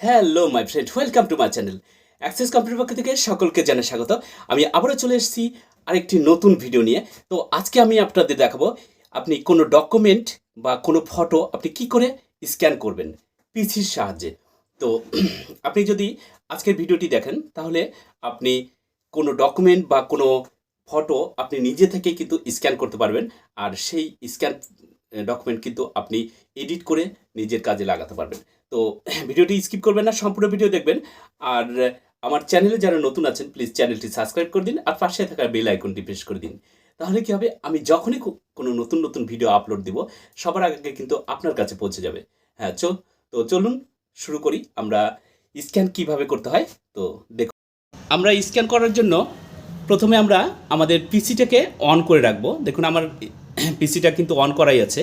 Hello my friend welcome to my channel Access Computer পক্ষ থেকে সকলকে জানাই স্বাগত। আমি আবারও চলে এসেছি আরেকটি নতুন ভিডিও নিয়ে। তো আজকে আমি আপনাদের দেখাবো, আপনি কোনো ডকুমেন্ট বা কোনো ফটো আপনি কি করে স্ক্যান করবেন পিসির সাহায্যে। তো আপনি যদি আজকের ভিডিওটি দেখেন, তাহলে আপনি কোনো ডকুমেন্ট বা কোনো ফটো আপনি নিজে থেকে কিন্তু স্ক্যান করতে পারবেন। আর সেই স্ক্যান ডকুমেন্ট কিন্তু আপনি এডিট করে নিজের কাজে লাগাতে পারবেন। তো ভিডিওটি স্কিপ করবেন না, সম্পূর্ণ ভিডিও দেখবেন। আর আমার চ্যানেলে যারা নতুন আছেন প্লিজ চ্যানেলটি সাবস্ক্রাইব করে দিন আর পাশে থাকা বেল আইকনটি প্রেস করে দিন। তাহলে কি হবে? আমি যখনই কোনো নতুন নতুন ভিডিও আপলোড দিব, সবার আগে কিন্তু আপনার কাছে পৌঁছে যাবে। হ্যাঁ চল তো চলুন শুরু করি। আমরা স্ক্যান কীভাবে করতে হয়? তো দেখুন আমরা স্ক্যান করার জন্য প্রথমে আমরা আমাদের পিসিটাকে অন করে রাখব। দেখুন, আমার পিসিটা কিন্তু অন করাই আছে।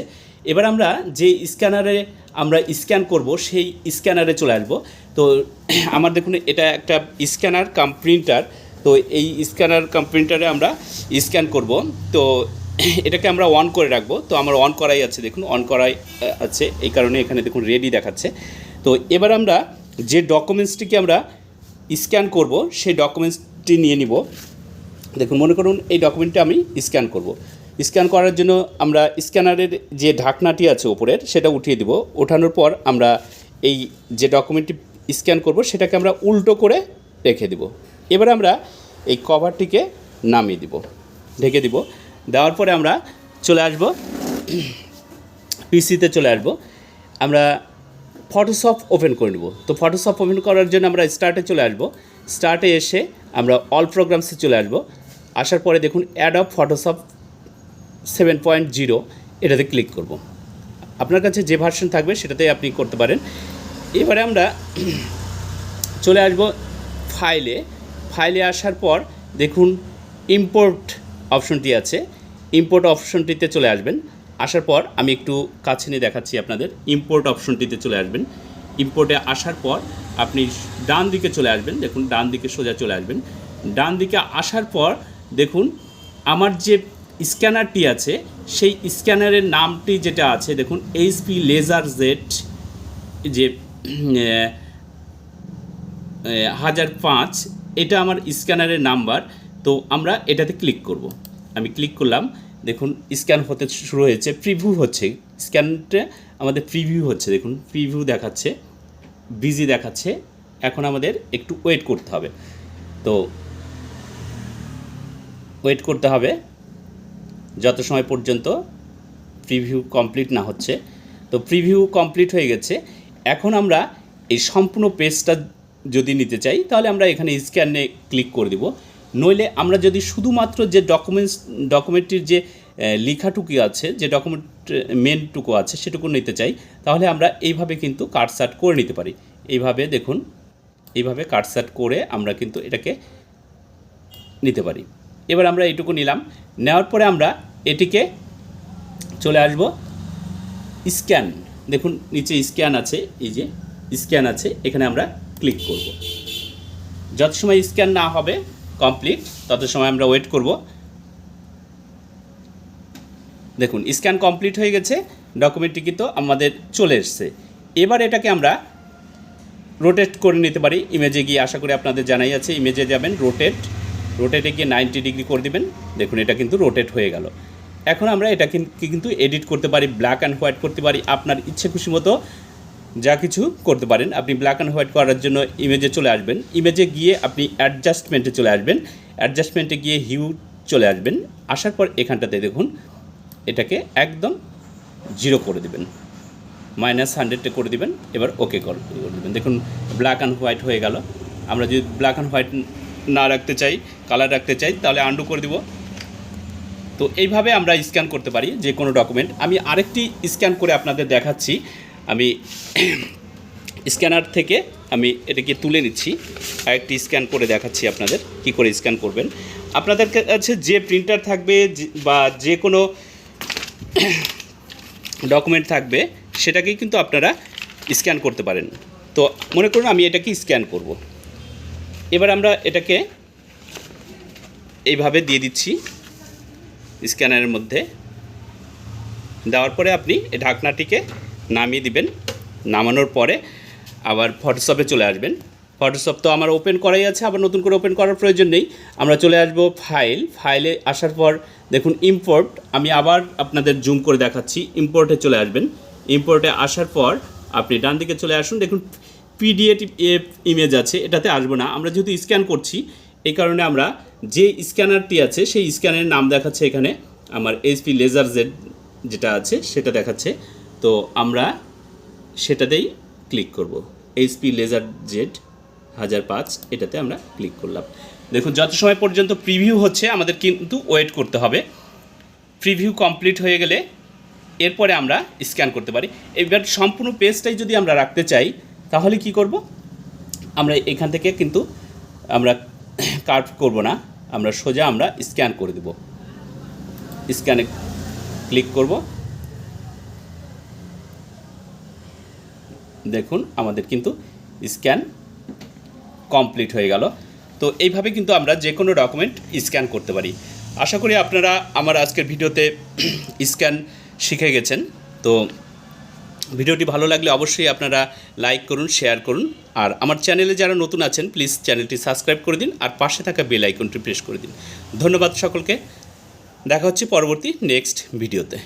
এবার আমরা যে স্ক্যানারে আমরা স্ক্যান করব, সেই স্ক্যানারে চলে আসব। তো আমার দেখুন, এটা একটা স্ক্যানার কাম প্রিন্টার তো এই স্ক্যানার কাম প্রিন্টারে আমরা স্ক্যান করব। তো এটাকে আমরা অন করে রাখব। তো আমার অন করাই আছে, দেখুন অন করাই আছে। এই কারণে এখানে দেখুন রেডি দেখাচ্ছে। তো এবার আমরা যে ডকুমেন্টসটিকে আমরা স্ক্যান করব, সেই ডকুমেন্টসটি নিয়ে নিব। দেখুন, মনে করুন, এই ডকুমেন্টটা আমি স্ক্যান করব। স্ক্যান করার জন্য আমরা স্ক্যানারের যে ঢাকনাটি আছে ওপরের সেটা উঠিয়ে দিব। ওঠানোর পর আমরা এই যে ডকুমেন্টটি স্ক্যান করব, সেটাকে আমরা উল্টো করে রেখে দিব। এবার আমরা এই কভারটিকে নামিয়ে দিব, ঢেকে দিব। দেওয়ার পরে আমরা চলে আসব, পিসিতে চলে আসব। আমরা ফটোশপ ওপেন করে নেব। তো ফটোশপ ওপেন করার জন্য আমরা স্টার্টে চলে আসব। স্টার্টে এসে আমরা অল প্রোগ্রামসে চলে আসব। আসার পরে দেখুন Adobe Photoshop seven point zero এটাতে ক্লিক করব। আপনার কাছে যে ভার্সন থাকবে সেটাতেই আপনি করতে পারেন। এবারে আমরা চলে আসব ফাইলে ফাইলে আসার পর দেখুন ইম্পোর্ট অপশনটি আছে। ইম্পোর্ট অপশনটিতে চলে আসবেন। আসার পর আমি একটু কাছে নিয়ে দেখাচ্ছি আপনাদের। ইম্পোর্ট অপশনটিতে চলে আসবেন। ইম্পোর্টে আসার পর আপনি ডান দিকে চলে আসবেন। দেখুন, ডান দিকে সোজা চলে আসবেন। ডান দিকে আসার পর দেখুন, আমার যে স্ক্যানারটি আছে। সেই স্ক্যানারের নামটি যেটা আছে, দেখুন এইচপি লেজার জেড যে হাজার পাঁচ, এটা আমার স্ক্যানারের নাম্বার। তো আমরা এটাতে ক্লিক করব। আমি ক্লিক করলাম, দেখুন, স্ক্যান হতে শুরু হয়েছে, প্রিভিউ হচ্ছে। স্ক্যানটা আমাদের প্রিভিউ হচ্ছে, দেখুন, প্রিভিউ দেখাচ্ছে, বিজি দেখাচ্ছে, এখন আমাদের একটু ওয়েট করতে হবে। তো, ওয়েট করতে হবে। যত সময় পর্যন্ত প্রিভিউ কমপ্লিট না হচ্ছে। তো প্রিভিউ কমপ্লিট হয়ে গেছে। এখন আমরা এই সম্পূর্ণ পেজটা যদি নিতে চাই, তাহলে আমরা এখানে স্ক্যানে ক্লিক করে দিব। নইলে আমরা যদি শুধুমাত্র যে ডকুমেন্টস ডকুমেন্টটির যে লেখাটুকু আছে, যে ডকুমেন্ট মেনটুকু আছে, সেটুকু নিতে চাই, তাহলে আমরা এইভাবে কিন্তু কাটসাট করে নিতে পারি। এইভাবে দেখুন, এইভাবে কাটসাট করে আমরা কিন্তু এটাকে নিতে পারি। এবার আমরা এইটুকু নিলাম। নেওয়ার পরে আমরা এটিকে চলে আসব। স্ক্যান, দেখুন নিচে স্ক্যান আছে, এই যে স্ক্যান আছে, এখানে আমরা ক্লিক করব। যত সময় স্ক্যান না হবে কমপ্লিট, তত সময় আমরা ওয়েট করব। দেখুন, স্ক্যান কমপ্লিট হয়ে গেছে ডকুমেন্টটি কিন্তু আমাদের চলে এসছে। এবার এটাকে আমরা রোটেট করে নিতে পারি। ইমেজে গিয়ে আশা করি আপনাদের জানাই আছে, ইমেজে যাবেন, রোটেট রোটেটে গিয়ে নাইনটি ডিগ্রি করে দিবেন। দেখুন, এটা কিন্তু রোটেট হয়ে গেল। এখন আমরা এটা কিন্তু এডিট করতে পারি ব্ল্যাক অ্যান্ড হোয়াইট করতে পারি, আপনার ইচ্ছে খুশি মতো যা কিছু করতে পারেন। আপনি ব্ল্যাক অ্যান্ড হোয়াইট করার জন্য ইমেজে চলে আসবেন। ইমেজে গিয়ে আপনি অ্যাডজাস্টমেন্টে চলে আসবেন। অ্যাডজাস্টমেন্টে গিয়ে হিউ চলে আসবেন। আসার পর এখানটাতে দেখুন, এটাকে একদম জিরো করে দেবেন। মাইনাস হান্ড্রেডে করে দিবেন। এবার ওকে করে দেবেন। দেখুন ব্ল্যাক অ্যান্ড হোয়াইট হয়ে গেল। আমরা যদি ব্ল্যাক অ্যান্ড হোয়াইট না রাখতে চাই কালার রাখতে চাই, তাহলে আন্ডু করে দিব। তো এইভাবে আমরা স্ক্যান করতে পারি যে কোনো ডকুমেন্ট আমি আরেকটি স্ক্যান করে আপনাদের দেখাচ্ছি। আমি স্ক্যানার থেকে আমি এটাকে তুলে নিচ্ছি। আরেকটি স্ক্যান করে দেখাচ্ছি আপনাদের কি করে স্ক্যান করবেন। আপনাদের কাছে যে প্রিন্টার থাকবে বা যে কোনো ডকুমেন্ট থাকবে, সেটাকেই কিন্তু আপনারা স্ক্যান করতে পারেন। তো মনে করুন আমি এটাকে স্ক্যান করব। এবার আমরা এটাকে এইভাবে দিয়ে দিচ্ছি স্ক্যানারের মধ্যে। দেওয়ার পরে আপনি ঢাকনাটিকে নামিয়ে দিবেন। নামানোর পরে আবার ফটোশপে চলে আসবেন। ফটোশপ তো আমার ওপেন করাই আছে, আবার নতুন করে ওপেন করার প্রয়োজন নেই। আমরা চলে আসব ফাইল ফাইলে আসার পর দেখুন ইম্পোর্ট আমি আবার আপনাদের জুম করে দেখাচ্ছি। ইম্পোর্টে চলে আসবেন। ইম্পোর্টে আসার পর আপনি ডান দিকে চলে আসুন। দেখুন পিডিএফ এফ ইমেজ আছে, এটাতে আসব না। আমরা যেহেতু স্ক্যান করছি এই কারণে আমরা যে স্ক্যানারটি আছে, সেই স্ক্যানের নাম দেখাচ্ছে এখানে। আমার এইচপি লেজার জেড যেটা আছে, সেটা দেখাচ্ছে। তো আমরা সেটাতেই ক্লিক করব। এইচপি লেজার জেড হাজার পাঁচ, এটাতে আমরা ক্লিক করলাম। দেখুন, যত সময় পর্যন্ত প্রিভিউ হচ্ছে, আমাদের কিন্তু ওয়েট করতে হবে। প্রিভিউ কমপ্লিট হয়ে গেলে এরপরে আমরা স্ক্যান করতে পারি। এবার সম্পূর্ণ পেজটাই যদি আমরা রাখতে চাই তাহলে কি করব? আমরা এখান থেকে কিন্তু আমরা কার্ভ করব না। আমরা সোজা আমরা স্ক্যান করে দেব। স্ক্যানে ক্লিক করব। দেখুন, আমাদের কিন্তু স্ক্যান কমপ্লিট হয়ে গেল। তো এইভাবে কিন্তু আমরা যে কোনো ডকুমেন্ট স্ক্যান করতে পারি। আশা করি আপনারা আমার আজকের ভিডিওতে স্ক্যান শিখে গেছেন। তো ভিডিওটি ভালো লাগলে অবশ্যই আপনারা লাইক করুন, শেয়ার করুন। আর আমার চ্যানেলে যারা নতুন আছেন, প্লিজ চ্যানেলটি সাবস্ক্রাইব করে দিন আর পাশে থাকা বেল আইকনটি প্রেস করে দিন। ধন্যবাদ সকলকে। দেখা হচ্ছে পরবর্তী নেক্সট ভিডিওতে।